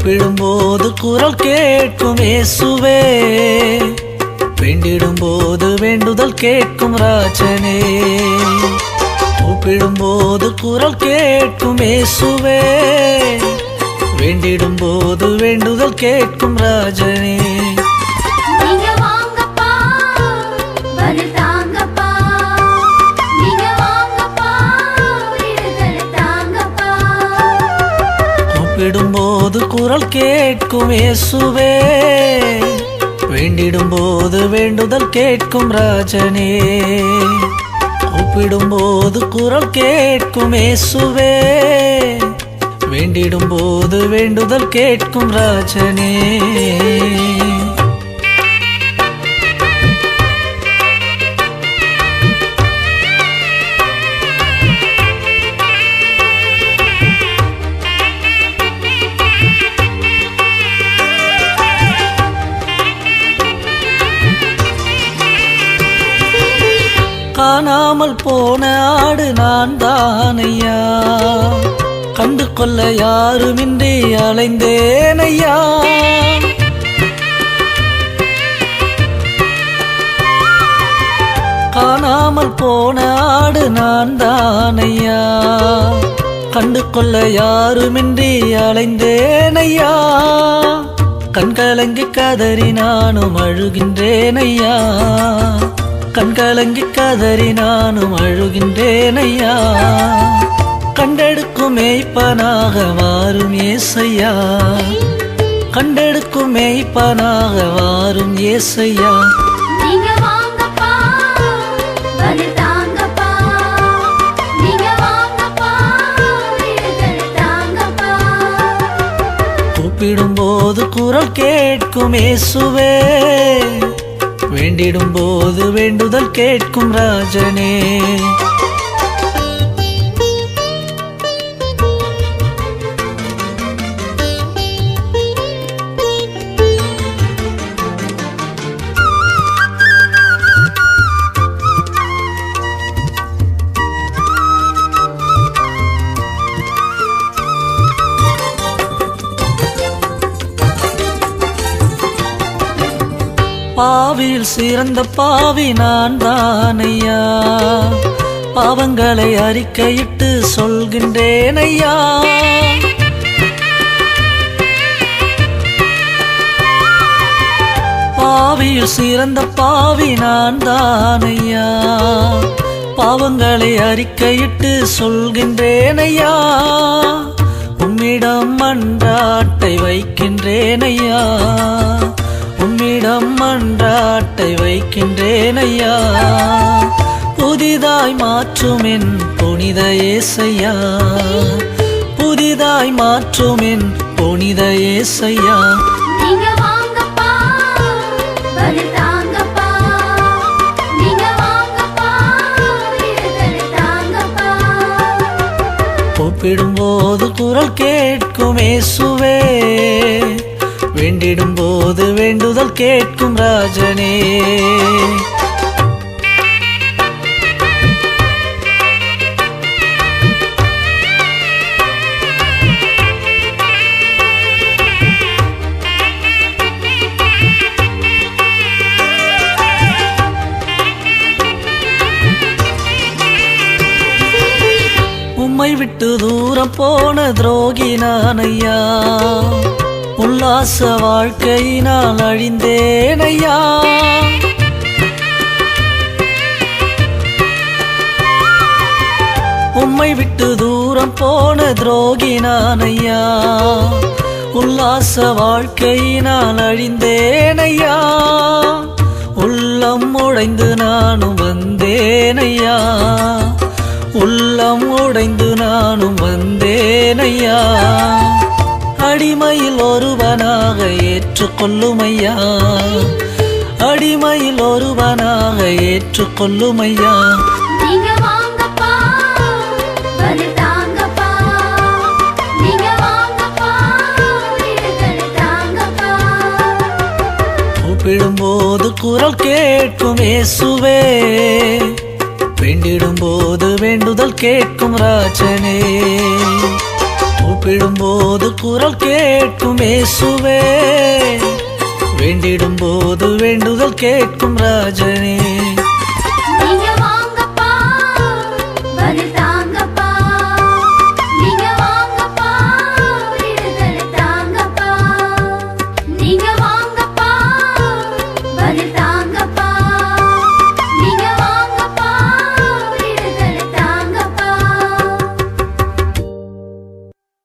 கூப்பிடும்போது குரல் கேட்கும் இயேசுவே. வேண்டிடும்போது வேண்டுதல் கேட்கும் ராஜனே. கூப்பிடும்போது குரல் கேட்கும் இயேசுவே. வேண்டிடும்போது வேண்டுதல் கேட்கும் ராஜனே. குரல் கேட்கும் இயேசுவே. வேண்டிடும்போது வேண்டுதல் கேட்கும் ராஜனே. கூப்பிடும்போது குரல் கேட்கும் இயேசுவே. வேண்டிடும்போது வேண்டுதல் கேட்கும் ராஜனே. காணாமல் போன ஆடு நான் தானையா கண்டு கொள்ள யாருமின்றி அலைந்தேனையா காணாமல் போன ஆடு நான் தானையா கண்டு கொள்ள யாருமின்றி அலைந்தேனையா கண்கலங்கி கதறி நானும் அழுகின்றேனையா கண்கலங்கி கதறி நானும் அழுகின்றேனையா. கண்டெடுக்கும் மேய்ப்பனாக வாரும் ஏசையா. கண்டெடுக்கும் மேய்ப்பனாக வாரும் ஏசையா. தாங்கப்பா. கூப்பிடும்போது குரல் கேட்கும் வேண்டிடும் போது வேண்டுதல் கேட்கும் ராஜனே. பாவியில் சிறந்த பாவி நான் தானையா பாவங்களை அறிக்கையிட்டு சொல்கின்றேன் ஐயா. பாவியில் சிறந்த பாவி நான் தானையா பாவங்களை அறிக்கையிட்டு சொல்கின்றேன் ஐயா. உம்மிடம் மன்றாட்டை வைக்கின்றேன் ஐயா. உம்மிடம் மன்றாட்டை வைக்கின்றேன் ஐயா. புதிதாய் மாற்றும் என் புனித ஏசையா. புதிதாய் மாற்றும் என் புனித ஏசையா. கூப்பிடும்போது குரல் கேட்கும் வேண்டிடும் போது வேண்டுதல் கேட்கும் ராஜனே. உம்மை விட்டு தூரம் போன துரோகி நான் ஐயா உல்லாச வாழ்க்கையினால் அழிந்தேன் ஐயா. உம்மை விட்டு தூரம் போன துரோகி நான் ஐயா. உல்லாச வாழ்க்கையினால் அழிந்தேன் ஐயா. உள்ளம் உடைந்து நானும் வந்தேன் ஐயா. உள்ளம் உடைந்து நானும் வந்தேன் ஐயா. அடிமையில் ஒருவனாக ஏற்றுக்கொள்ளும் ஐயா அடிமையில் ஒருவனாக ஏற்றுக்கொள்ளும் ஐயா நீங்க வாங்கப்பா பதில் தாங்கப்பா. நீங்க வாங்கப்பா விடுதலை தாங்கப்பா. கூப்பிடும்போது குரல் கேட்கும் இயேசுவே. வேண்டிடும்போது வேண்டுதல் கேட்கும் ராஜனே. கூப்பிடும்போது குரல் கேட்கும் இயேசுவே. வேண்டிடும் போது வேண்டுதல் கேட்கும் ராஜனே.